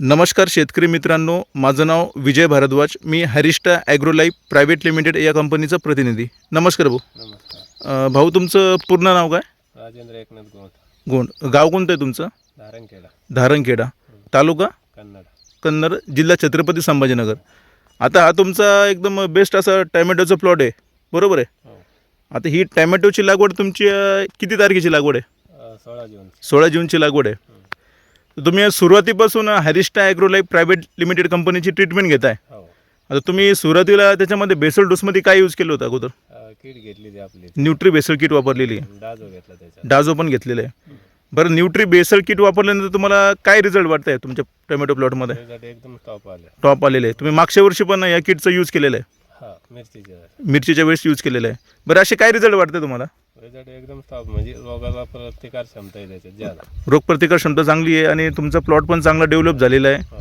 नमस्कार शेतकरी मित्रांनो माझं नाव विजय भारद्वाज. मी हरिष्टा ॲग्रोलाईफ प्रायव्हेट लिमिटेड या कंपनीचा प्रतिनिधी. नमस्कार भाऊ. नमस्कार. अ, भाऊ तुमचं पूर्ण नाव काय? राजेंद्र एकनाथ गोट गोंड. गाव कोणतं आहे तुमचं? धारणखेडा. धारणखेडा. तालुका? कन्नड. कन्नड. जिल्हा छत्रपती संभाजीनगर. आता हा तुमचा एकदम बेस्ट असा टॅमॅटोचा प्लॉट आहे. बरोबर आहे? हो. आता ही टॅमॅटोची लागवड तुमची अ, किती तारखेची लागवड आहे? अ, सोळा जून सोळा जूनची लागवड आहे. तुम्ही सुरुवातीपासून हरिष्टा ॲग्रोलाईफ प्रायव्हेट लिमिटेड कंपनीची ट्रीटमेंट घेताय. हो. आता तुम्ही सुरुवातीला त्याच्यामध्ये बेसल डोसमध्ये काय यूज केलं होतं अगोदर? किट घेतली ती आपली. न्यूट्री बेसल किट वापरलेली. आहे डाजो घेतला डाझो पण घेतलेलं आहे. बरं न्यूट्री बेसल किट वापरल्यानंतर तुम्हाला काय रिझल्ट वाटत आहे तुमच्या टोमॅटो प्लॉटमध्ये एकदम टॉप आले. टॉप आलेले आहे. तुम्ही मागच्या वर्षी पण या किटचा यूज केलेला आहे. मिरचीचे मिरचीच्या. वेळेस यूज केलेलं आहे. बरं असे काय रिझल्ट वाटते तुम्हाला? एकदम म्हणजे रोगाला प्रतिकार क्षमता आहे त्याच्यात ज्यादा रोगप्रतिकार क्षमता चांगली आहे आणि तुमचा प्लॉट पण चांगला डेव्हलप झालेला आहे. हो.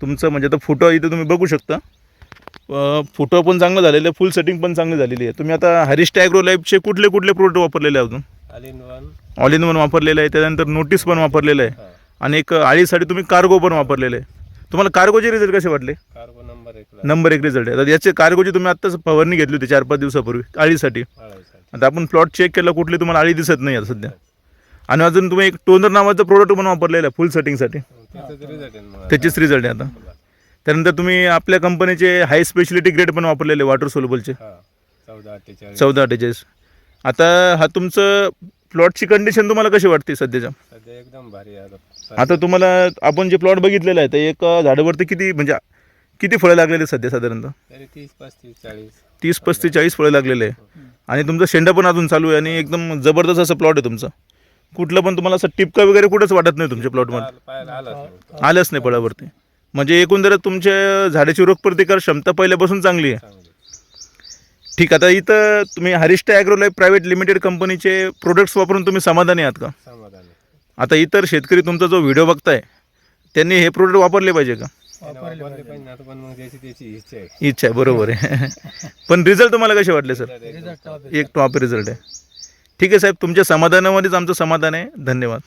तुमचं म्हणजे आता फोटो इथं तुम्ही बघू शकता. अ, फोटो पण चांगलं झालेलं आहे फुल सेटिंग पण चांगली झालेली आहे. तुम्ही आता हरिष्ट ॲग्रो लाईफचे कुठले कुठले प्रोडक्ट वापरलेले आहे अजून? All in one all in one वापरलेलं आहे त्यानंतर नोटीस पण वापरलेलं आहे. हा. आणि एक आळीसाठी तुम्ही कार्गो पण वापरलेले आहे. तुम्हाला कार्गोचे रिझल्ट कसे वाटले? कार्बो नंबर एक नंबर एक रिझल्ट आहे. याचे कार्गोची तुम्ही आत्ताच फवारणी घेतली होती चार पाच दिवसापूर्वी आळीसाठी आता आपण प्लॉट चेक केला कुठली तुम्हाला आळी दिसत नाही आता सध्या. आणि अजून तुम्ही एक टोनर नावाचं प्रोडक्ट पण वापरलेलं आहे फुल सेटिंगसाठी त्याचाच रिझल्ट आहे आता. त्यानंतर तुम्ही आपल्या कंपनीचे हाय स्पेशलिटी ग्रेड पण वापरलेले वॉटर सोलबलचे चौदा अठ्ठेचाळीस. आता हा तुमचं प्लॉटची कंडिशन तुम्हाला कशी वाटते सध्याच्या? सध्या एकदम भारी आहे आता तुम्हाला आपण जे प्लॉट बघितलेलं आहे तर एक झाडावरती किती म्हणजे किती फळं लागलेले सध्या साधारणतः? तीस पस्तीस चाळीस. तीस पस्तीस चाळीस फळं लागलेले आहे. आणि तुमचा शेंडा पण अजून चालू आहे आणि एकदम जबरदस्त असं प्लॉट आहे तुमचा. कुठलं पण तुम्हाला असं टिपका वगैरे कुठंच वाटत नाही तुमच्या प्लॉटमध्ये आलाच नाही फळावरती. म्हणजे एकंदरीत तुमच्या झाडाची रोगप्रतिकार क्षमता पहिल्यापासून चांगली आहे. ठीक आता इथं तुम्ही हरिष्टा ॲग्रोलाईफ प्रायव्हेट लिमिटेड कंपनीचे प्रोडक्ट्स वापरून तुम्ही समाधानी आहात का? समाधानी. आता इतर शेतकरी तुमचा जो व्हिडिओ बघताय त्यांनी हे प्रोडक्ट वापरले पाहिजे का? वापरले पाहिजे आता पण मग त्याची त्याची इच्छा आहे. इच्छा आहे बरोबर आहे. पण रिझल्ट तुम्हाला कसे वाटले सर एक टॉप रिझल्ट आहे. ठीक आहे साहेब तुमच्या समाधानामध्येच आमचं समाधान आहे. धन्यवाद.